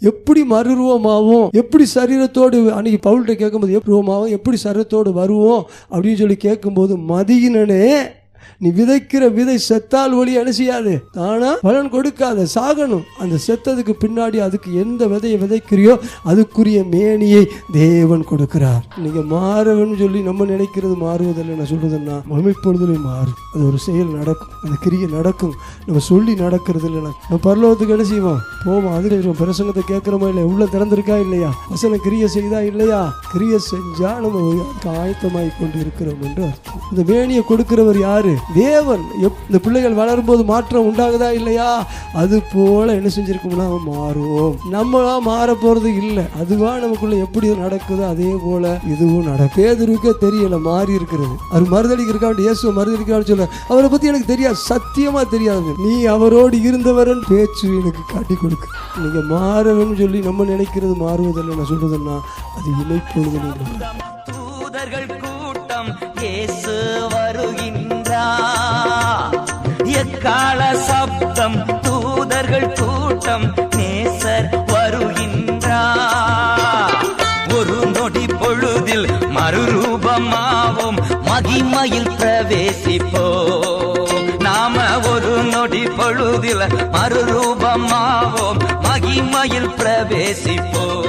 எப்படி மறுரூபமாகும் எப்படி சரீரத்தோடு அன்னைக்கு பவுல்கிட்ட கேட்கும்போது எப்படி ரூபமாகும் எப்படி சரீரத்தோடு வருவோம்? அப்படின்னு சொல்லி கேட்கும்போது மதியினனே நீ விதைக்கிற விதை செத்தால் ஒளி என்ன செய்யாது? ஆனா பலன் கொடுக்காத சாகணும். அந்த செத்ததுக்கு பின்னாடி அதுக்கு எந்த விதையை விதைக்கிறியோ அதுக்குரிய மேனியை தேவன் கொடுக்கிறார். நீங்க மாறவன்னு சொல்லி நம்ம நினைக்கிறது மாறுவதில்லை. நான் சொல்றதுன்னா? அமைப்பொழுதுலையும் மாறும் அது ஒரு செயல் நடக்கும். அந்த கிரியை நடக்கும். நம்ம சொல்லி நடக்கிறது இல்லைன்னா நம்ம பரலோகத்துக்கு என்ன செய்வோம்? போவோம். அதில் பிரசங்கத்தை கேட்குறோமா இல்லை உள்ள திறந்திருக்கா இல்லையா? வசனம் கிரியை செய்தா இல்லையா? கிரியை செஞ்சா நம்ம ஆயத்தமாய் கொண்டு இருக்கிறோம் என்று அர்த்தம். இந்த வேணியை கொடுக்கிறவர் யாரு? தேவன் எப் இந்த பிள்ளைகள் வளரும்போது மாற்றம் உண்டாகுதா இல்லையா? அது போல என்ன செஞ்சிருக்கோம்னா மாறுவோம் நம்மளா மாற போறது இல்லை. அதுவா நமக்குள்ள எப்படி நடக்குதோ அதே போல இதுவும் நடக்கும். பேதருக்கே தெரியல மாறி இருக்கிறது. அவர் மறுதளிக்கிறக்காண்டி இயேசு மறுதளிக்கிறான்னு சொல்ல அவரை பத்தி எனக்கு தெரியாது சத்தியமா தெரியாது. நீ அவரோடு இருந்தவரன் பேச்சு எனக்கு காட்டி கொடுக்கு. நீங்க மாறவன்னு சொல்லி நம்ம நினைக்கிறது மாறுவதில்லை. நான் சொல்றதுன்னா அது இணைப்பொழுது கூட்டம் இயேசு கூட்டம் நேசர் வருகின்றார் ஒரு நொடி பொழுதில் மறுரூபமாவும் மகிமையில் பிரவேசிப்போம் நாம ஒரு நொடி பொழுதில் மறுரூபமாவோம் மகிமையில் பிரவேசிப்போம்